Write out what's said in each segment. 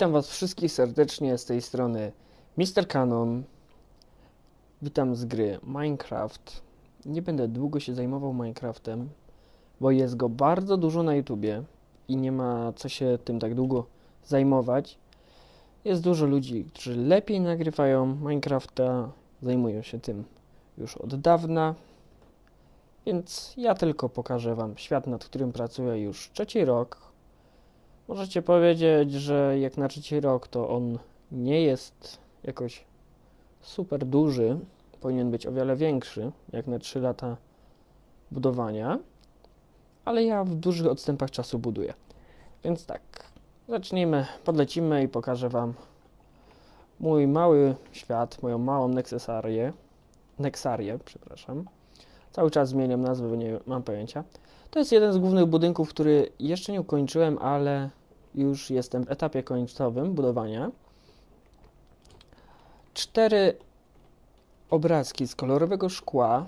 Witam Was wszystkich serdecznie z tej strony Mr. Canon. Witam z gry Minecraft. Nie będę długo się zajmował Minecraftem, bo jest go bardzo dużo na YouTubie i nie ma co się tym tak długo zajmować. Jest dużo ludzi, którzy lepiej nagrywają Minecrafta, zajmują się tym już od dawna. Więc ja tylko pokażę Wam świat, nad którym pracuję już trzeci rok. Możecie powiedzieć, że jak na trzeci rok, to on nie jest jakoś super duży. Powinien być o wiele większy, jak na 3 lata budowania. Ale ja w dużych odstępach czasu buduję. Więc tak, zacznijmy, podlecimy i pokażę Wam mój mały świat, moją małą Nexesarię. Nexarię, przepraszam. Cały czas zmieniam nazwę, bo nie mam pojęcia. To jest jeden z głównych budynków, który jeszcze nie ukończyłem, ale już jestem w etapie końcowym budowania. Cztery obrazki z kolorowego szkła,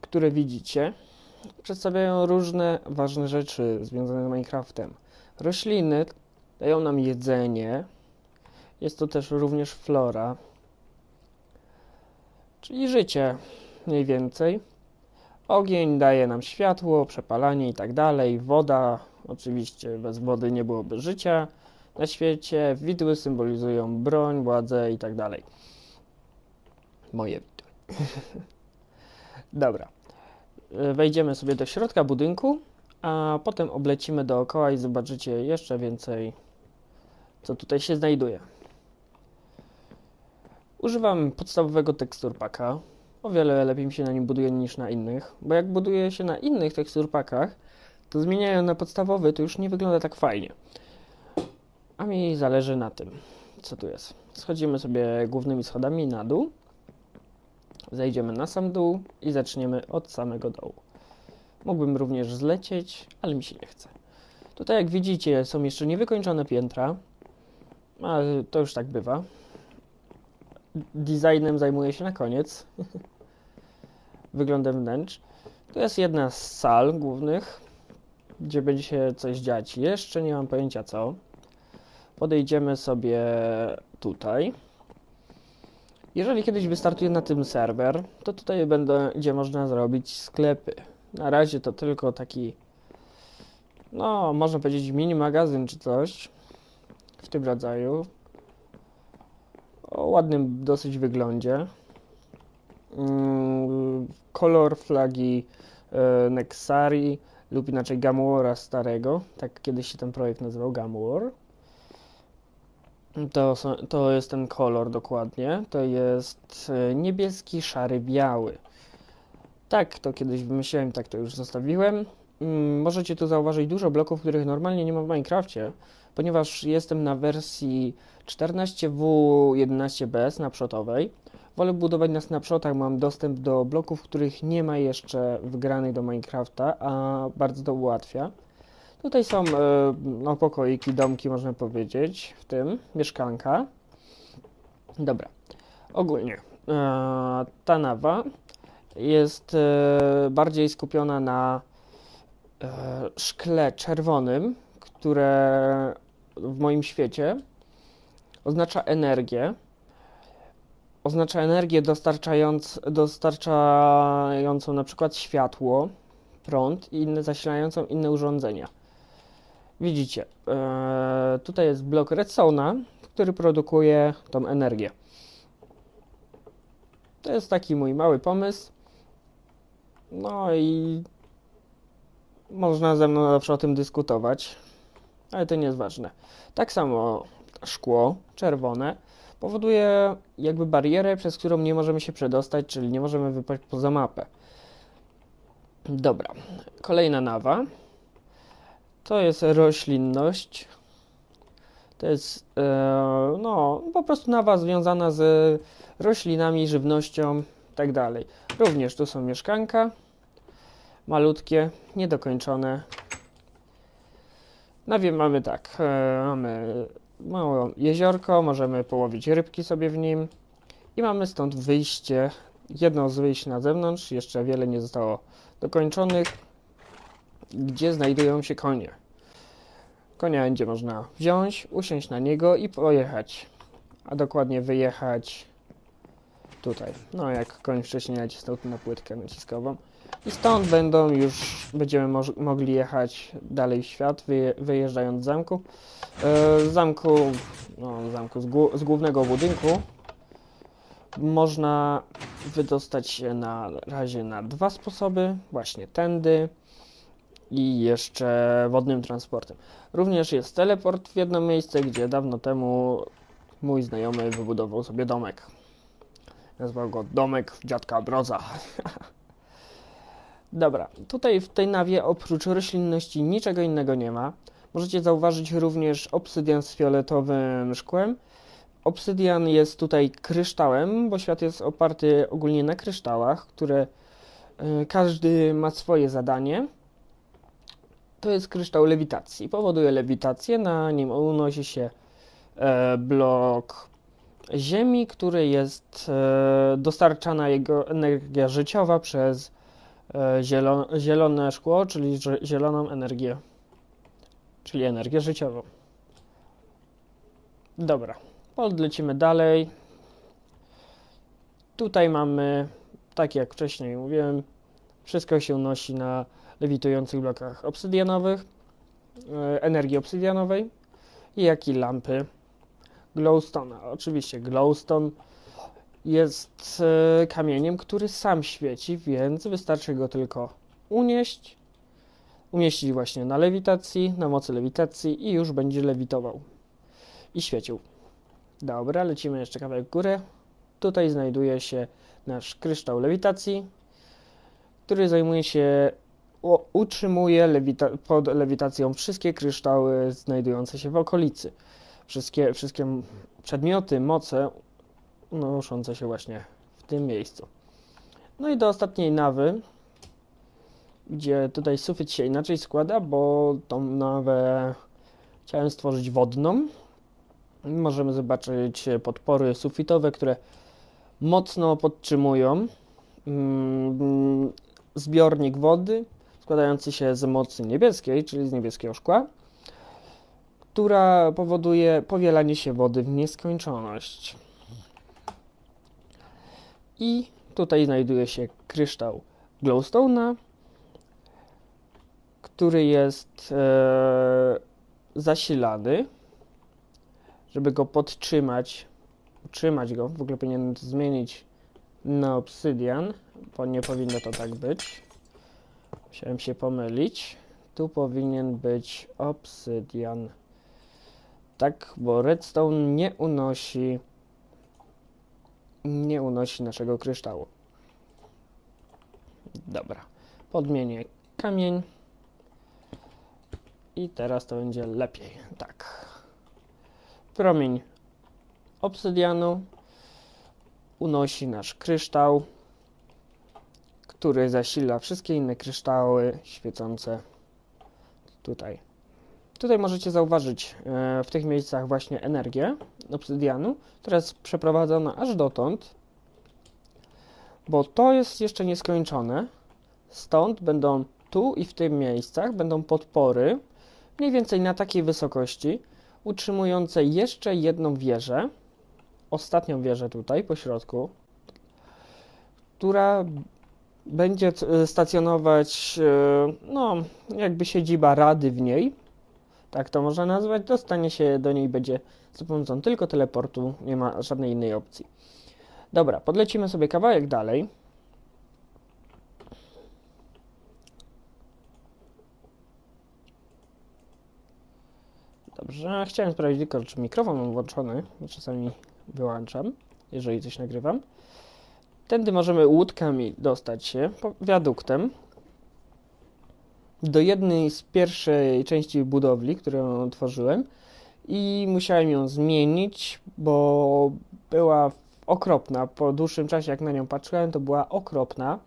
które widzicie, przedstawiają różne ważne rzeczy związane z Minecraftem. Rośliny dają nam jedzenie, jest to też również flora, czyli życie mniej więcej. Ogień daje nam światło, przepalanie i tak dalej. Woda, oczywiście bez wody nie byłoby życia na świecie. Widły symbolizują broń, władzę i tak dalej. Moje widły. Dobra. Wejdziemy sobie do środka budynku, a potem oblecimy dookoła i zobaczycie jeszcze więcej, co tutaj się znajduje. Używam podstawowego tekstur packa. O wiele lepiej mi się na nim buduje niż na innych, bo jak buduje się na innych tekstur packach, to zmieniają na podstawowy, to już nie wygląda tak fajnie. A mi zależy na tym, co tu jest. Schodzimy sobie głównymi schodami na dół, zejdziemy na sam dół i zaczniemy od samego dołu. Mógłbym również zlecieć, ale mi się nie chce. Tutaj jak widzicie są jeszcze niewykończone piętra, ale to już tak bywa. Designem zajmuję się na koniec. Wyglądem wnętrz. To jest jedna z sal głównych, gdzie będzie się coś dziać. Jeszcze nie mam pojęcia co. Podejdziemy sobie tutaj. Jeżeli kiedyś wystartuje na tym serwer, to tutaj będzie można zrobić sklepy. Na razie to tylko taki, no, można powiedzieć mini magazyn czy coś w tym rodzaju. O ładnym dosyć wyglądzie. Mm, kolor flagi e, Nexari lub inaczej Gamwara starego. Tak kiedyś się ten projekt nazywał Gamwar. To, to jest ten kolor dokładnie. To jest e, niebieski, szary, biały. Tak, to kiedyś wymyśliłem, tak to już zostawiłem. Mm, Możecie tu zauważyć dużo bloków, których normalnie nie ma w Minecrafcie, ponieważ jestem na wersji 14W11BS napszotowej. Wolę budować na snapshotach, mam dostęp do bloków, których nie ma jeszcze wgranych do Minecrafta, a bardzo to ułatwia. Tutaj są e, no, pokoiki, domki, można powiedzieć, w tym mieszkanka. Dobra, ogólnie e, ta nawa jest e, bardziej skupiona na szkle czerwonym, które w moim świecie oznacza energię. Oznacza energię dostarczając, dostarczającą na przykład światło, prąd i inne, zasilającą inne urządzenia. Widzicie, e, tutaj jest blok redstone'a, który produkuje tą energię. To jest taki mój mały pomysł. No i można ze mną zawsze o tym dyskutować, ale to nie jest ważne. Tak samo szkło czerwone powoduje jakby barierę, przez którą nie możemy się przedostać, czyli nie możemy wypaść poza mapę. Dobra, kolejna nawa. To jest roślinność. To jest e, no po prostu nawa związana z roślinami, żywnością tak dalej. Również tu są mieszkanka. Malutkie, niedokończone. Na wiem mamy tak, e, mamy małe jeziorko, możemy połowić rybki sobie w nim i mamy stąd wyjście, jedno z wyjść na zewnątrz, jeszcze wiele nie zostało dokończonych, gdzie znajdują się konie. konia będzie można wziąć, usiąść na niego i pojechać. A dokładnie wyjechać tutaj. No jak koń wcześniej nacisnął na płytkę naciskową. I stąd będą już, będziemy moż- mogli jechać dalej w świat, wyje- wyjeżdżając z zamku. E, z zamku, no z zamku, z, z głównego budynku można wydostać się na razie na dwa sposoby, właśnie tędy i jeszcze wodnym transportem. Również jest teleport w jedno miejsce, gdzie dawno temu mój znajomy wybudował sobie domek. Nazwał go Domek Dziadka Broza. Dobra, tutaj w tej nawie oprócz roślinności niczego innego nie ma. Możecie zauważyć również obsydian z fioletowym szkłem. Obsydian jest tutaj kryształem, bo świat jest oparty ogólnie na kryształach, które y, każdy ma swoje zadanie. To jest kryształ lewitacji. Powoduje lewitację, na nim unosi się e, blok ziemi, który jest e, dostarczana jego energia życiowa przez e, zielo, zielone szkło, czyli zieloną energię, czyli energię życiową. Dobra, podlecimy dalej. Tutaj mamy, tak jak wcześniej mówiłem, wszystko się unosi na lewitujących blokach obsydianowych, e, energii obsydianowej, jak i lampy glowstone'a. Oczywiście glowstone jest e, kamieniem, który sam świeci, więc wystarczy go tylko unieść, umieścić właśnie na lewitacji, na mocy lewitacji i już będzie lewitował i świecił. Dobra, lecimy jeszcze kawałek w górę. Tutaj znajduje się nasz kryształ lewitacji, który zajmuje się, utrzymuje lewita- pod lewitacją wszystkie kryształy znajdujące się w okolicy. Wszystkie, wszystkie przedmioty, moce unoszące się właśnie w tym miejscu. No i do ostatniej nawy, gdzie tutaj sufit się inaczej składa, bo tą nawę chciałem stworzyć wodną. Możemy zobaczyć podpory sufitowe, które mocno podtrzymują mm, zbiornik wody składający się z mocy niebieskiej, czyli z niebieskiego szkła, która powoduje powielanie się wody w nieskończoność. I tutaj znajduje się kryształ glowstone'a, który jest e, zasilany, żeby go podtrzymać, utrzymać go, w ogóle powinienem to zmienić na obsydian, bo nie powinno to tak być. Musiałem się pomylić. Tu powinien być obsydian. Tak, bo redstone nie unosi nie unosi naszego kryształu. Dobra. Podmienię kamień. I teraz to będzie lepiej. Tak. Promień obsydianu unosi nasz kryształ, który zasila wszystkie inne kryształy świecące tutaj. Tutaj możecie zauważyć e, w tych miejscach właśnie energię obsydianu, która jest przeprowadzona aż dotąd, bo to jest jeszcze nieskończone. Stąd będą tu i w tych miejscach będą podpory, mniej więcej na takiej wysokości, utrzymujące jeszcze jedną wieżę, ostatnią wieżę tutaj po środku, która będzie stacjonować, e, no, jakby siedziba rady w niej, tak to można nazwać, dostanie się do niej będzie za pomocą tylko teleportu, nie ma żadnej innej opcji. Dobra, podlecimy sobie kawałek dalej. Dobrze, chciałem sprawdzić tylko, czy mikrofon mam włączony, czasami wyłączam, jeżeli coś nagrywam. Tędy możemy łódkami dostać się wiaduktem do jednej z pierwszej części budowli, którą tworzyłem i musiałem ją zmienić, bo była okropna. Po dłuższym czasie, jak na nią patrzyłem, to była okropna.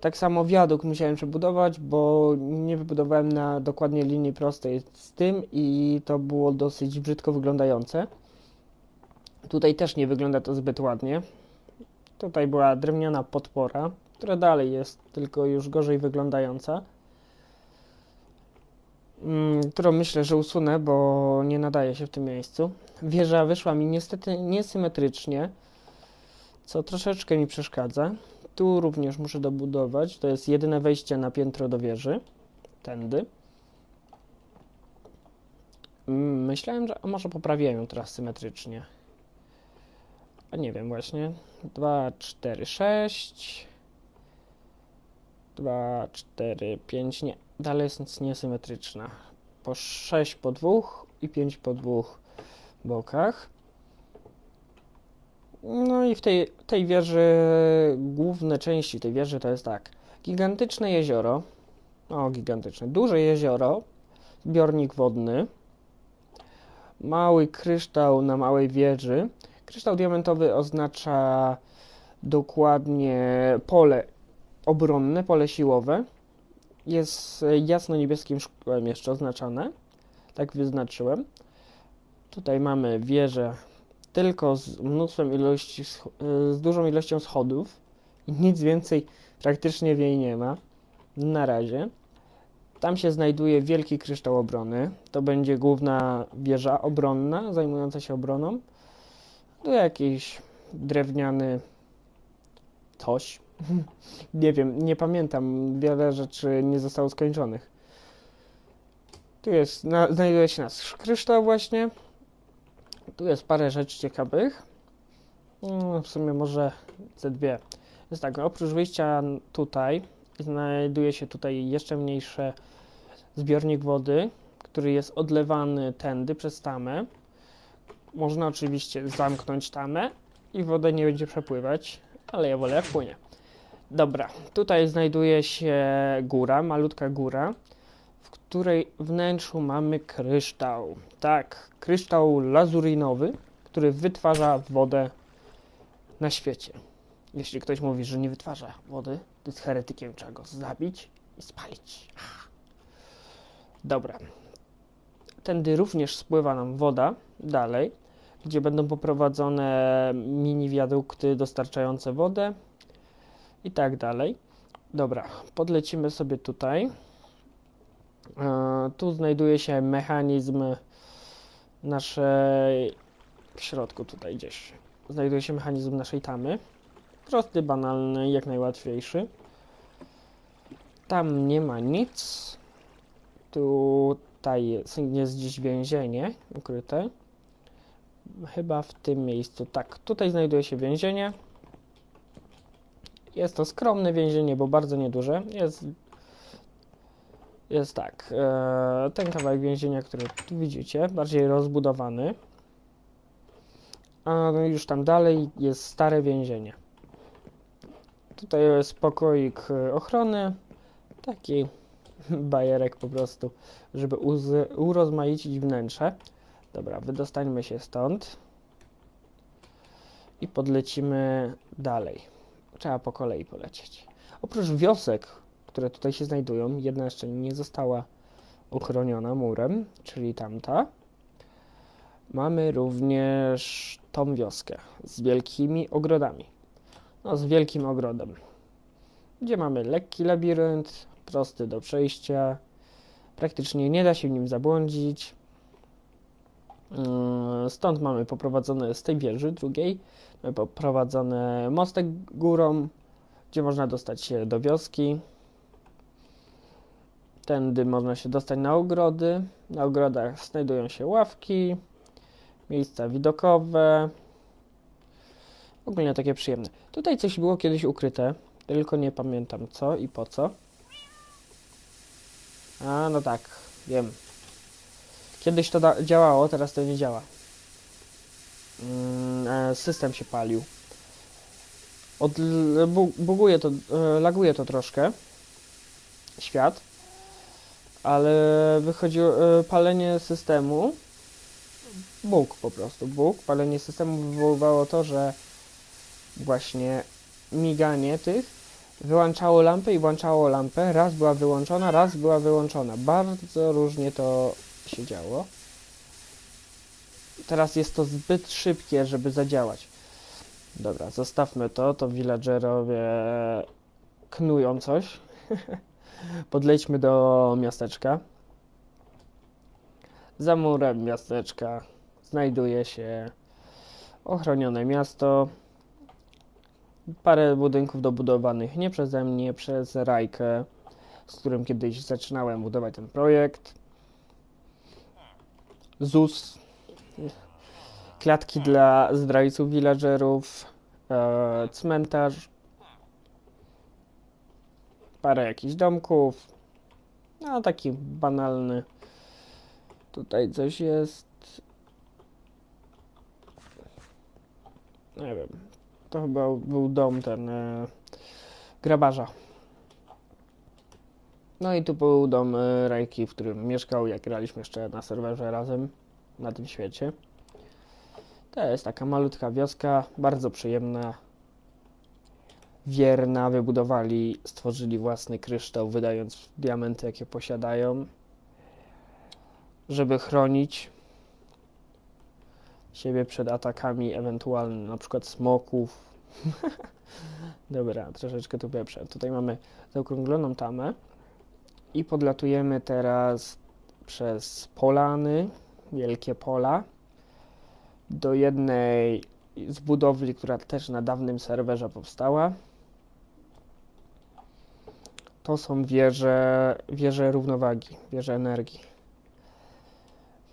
Tak samo wiadukt musiałem przebudować, bo nie wybudowałem na dokładnie linii prostej z tym i to było dosyć brzydko wyglądające. Tutaj też nie wygląda to zbyt ładnie. Tutaj była drewniana podpora, która dalej jest, tylko już gorzej wyglądająca. Mm, którą myślę, że usunę, bo nie nadaje się w tym miejscu. Wieża wyszła mi niestety niesymetrycznie, co troszeczkę mi przeszkadza. Tu również muszę dobudować. To jest jedyne wejście na piętro do wieży. Tędy. Mm, Myślałem, że może poprawiłem ją teraz symetrycznie. A nie wiem właśnie. 2, 4, 6. 2, 4, 5. Nie. Dalej jest niesymetryczna. Po 6 po dwóch i 5 po dwóch bokach. No i w tej, tej wieży, główne części tej wieży to jest tak. Gigantyczne jezioro. O, gigantyczne. Duże jezioro. Zbiornik wodny. Mały kryształ na małej wieży. Kryształ diamentowy oznacza dokładnie pole obronne, pole siłowe. Jest jasno-niebieskim szkłem jeszcze oznaczone. Tak wyznaczyłem. Tutaj mamy wieżę tylko z mnóstwem ilości, y, z dużą ilością schodów i nic więcej praktycznie w niej nie ma. Na razie. Tam się znajduje wielki kryształ obrony. To będzie główna wieża obronna, zajmująca się obroną. Tu jakiś drewniany coś. nie wiem, nie pamiętam. Wiele rzeczy nie zostało skończonych. Tu jest, na, znajduje się nasz kryształ właśnie. Tu jest parę rzeczy ciekawych. Mm, W sumie może ze dwie. Jest tak, oprócz wyjścia tutaj znajduje się tutaj jeszcze mniejszy zbiornik wody, który jest odlewany tędy przez tamę. Można oczywiście zamknąć tamę i woda nie będzie przepływać, ale ja wolę jak płynie. Dobra, tutaj znajduje się góra, malutka góra, w której wnętrzu mamy kryształ. Tak, kryształ lazurinowy, który wytwarza wodę na świecie. Jeśli ktoś mówi, że nie wytwarza wody, to jest heretykiem, trzeba go zabić i spalić. Dobra. Tędy również spływa nam woda dalej, gdzie będą poprowadzone mini wiadukty dostarczające wodę i tak dalej. Dobra, podlecimy sobie tutaj. E, tu znajduje się mechanizm naszej. W środku tutaj gdzieś. Znajduje się mechanizm naszej tamy. Prosty, banalny, jak najłatwiejszy. Tam nie ma nic. Tutaj jest, jest gdzieś więzienie ukryte. Chyba w tym miejscu. Tak, tutaj znajduje się więzienie. Jest to skromne więzienie, bo bardzo nieduże. Jest, jest tak. E, ten kawałek więzienia, który tu widzicie, bardziej rozbudowany. A już tam dalej jest stare więzienie. Tutaj jest pokoik e, ochrony. Taki bajerek po prostu, żeby urozmaicić wnętrze. Dobra, wydostańmy się stąd i podlecimy dalej. Trzeba po kolei polecieć. Oprócz wiosek, które tutaj się znajdują, jedna jeszcze nie została uchroniona murem, czyli tamta. Mamy również tą wioskę z wielkimi ogrodami. No, z wielkim ogrodem, gdzie mamy lekki labirynt, prosty do przejścia. Praktycznie nie da się nim zabłądzić. Yy, Stąd mamy poprowadzone z tej wieży drugiej, mamy poprowadzone mostek górą, gdzie można dostać się do wioski. Tędy można się dostać na ogrody. Na ogrodach znajdują się ławki, miejsca widokowe. Ogólnie takie przyjemne. Tutaj coś było kiedyś ukryte, tylko nie pamiętam co i po co. A, no tak, wiem. Kiedyś to działało, teraz to nie działa. Mm, e, system się palił. Od, bu, buguje to, e, laguje to troszkę. Świat. Ale wychodziło e, palenie systemu. Bóg po prostu. Bóg. Palenie systemu wywoływało to, że właśnie miganie tych wyłączało lampę i włączało lampę. Raz była wyłączona, raz była wyłączona. Bardzo różnie to się działo. Teraz jest to zbyt szybkie, żeby zadziałać. Dobra, zostawmy to. To villagerowie knują coś. Podlejdźmy do miasteczka. Za murem miasteczka znajduje się ochronione miasto. Parę budynków dobudowanych nie przeze mnie, przez Rajkę, z którym kiedyś zaczynałem budować ten projekt. ZUS, klatki dla zdrajców villagerów, e, cmentarz, parę jakichś domków, no taki banalny. Tutaj coś jest. Nie wiem. To chyba był dom ten e, grabarza. No i tu był dom e, Rajki, w którym mieszkał, jak graliśmy jeszcze na serwerze razem na tym świecie. To jest taka malutka wioska, bardzo przyjemna, wierna. Wybudowali, stworzyli własny kryształ, wydając diamenty, jakie posiadają, żeby chronić siebie przed atakami ewentualnymi, na przykład smoków. Dobra, troszeczkę tu pieprzę. Tutaj mamy zaokrągloną tamę i podlatujemy teraz przez polany, wielkie pola, do jednej z budowli, która też na dawnym serwerze powstała. To są wieże, wieże równowagi, wieże energii.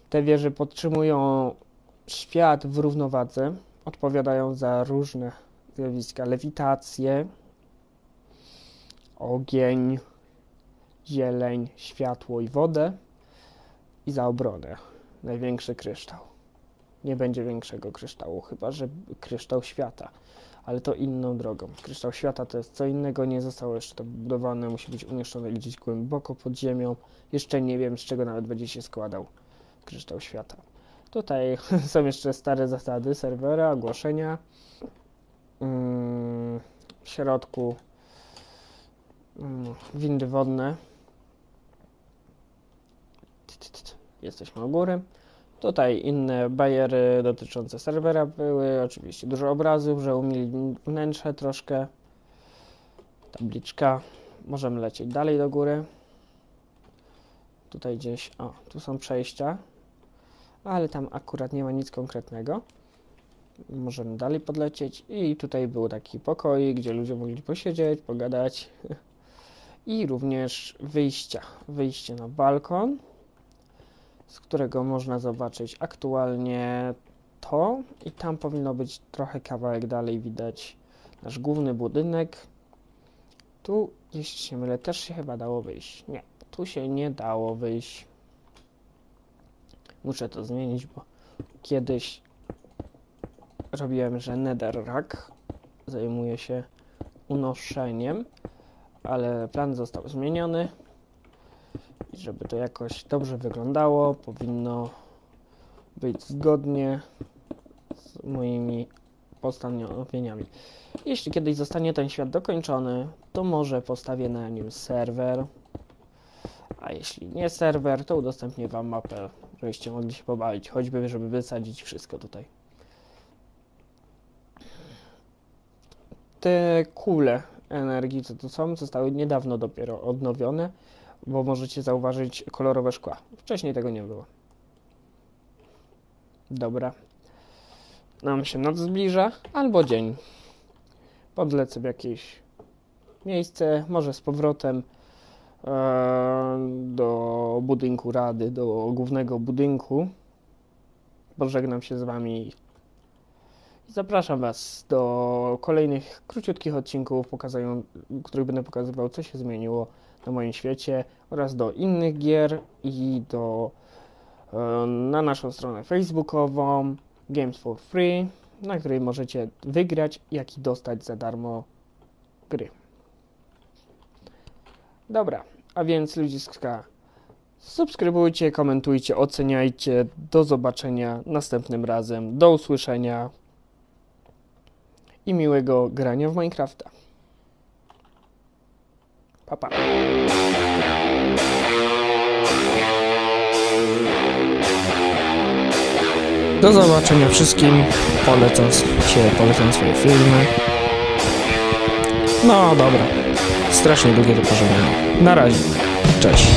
Te wieże podtrzymują świat w równowadze, odpowiadają za różne zjawiska, lewitację, ogień, zieleń, światło i wodę i za obronę największy kryształ. Nie będzie większego kryształu, chyba że kryształ świata, ale to inną drogą. Kryształ świata to jest co innego, nie zostało jeszcze to budowane, musi być umieszczone gdzieś głęboko pod ziemią. Jeszcze nie wiem, z czego nawet będzie się składał kryształ świata. Tutaj są jeszcze stare zasady serwera, ogłoszenia. Mm, W środku mm, windy wodne. Jesteśmy u góry. Tutaj inne bajery dotyczące serwera były. Oczywiście dużo obrazów, że umieli wnętrze troszkę. Tabliczka. Możemy lecieć dalej do góry. Tutaj gdzieś, o, tu są przejścia, ale tam akurat nie ma nic konkretnego. Możemy dalej podlecieć i tutaj był taki pokoi, gdzie ludzie mogli posiedzieć, pogadać. I również wyjścia. Wyjście na balkon, z którego można zobaczyć aktualnie to i tam powinno być trochę kawałek dalej widać nasz główny budynek. Tu, jeśli się mylę, też się chyba dało wyjść. Nie, tu się nie dało wyjść. Muszę to zmienić, bo kiedyś robiłem, że Netherrack zajmuje się unoszeniem, ale plan został zmieniony żeby to jakoś dobrze wyglądało, powinno być zgodnie z moimi postanowieniami. Jeśli kiedyś zostanie ten świat dokończony, to może postawię na nim serwer, a jeśli nie serwer, to udostępnię Wam mapę, żebyście mogli się pobawić, choćby żeby wysadzić wszystko tutaj. Te kule energii, co tu są, zostały niedawno dopiero odnowione, bo możecie zauważyć kolorowe szkła. Wcześniej tego nie było. Dobra. Nam się noc zbliża, albo dzień. Podlecę w jakieś miejsce, może z powrotem e, do budynku rady, do głównego budynku. Pożegnam się z wami i zapraszam was do kolejnych króciutkich odcinków, w których będę pokazywał, co się zmieniło na moim świecie oraz do innych gier i do e, na naszą stronę facebookową Games for Free, na której możecie wygrać, jak i dostać za darmo gry. Dobra, a więc ludziska, subskrybujcie, komentujcie, oceniajcie. Do zobaczenia następnym razem. Do usłyszenia i miłego grania w Minecrafta. Pa, pa. Do zobaczenia wszystkim. Polecam się, polecam swoje filmy. No dobra. Strasznie długie to pożegnanie. Na razie. Cześć.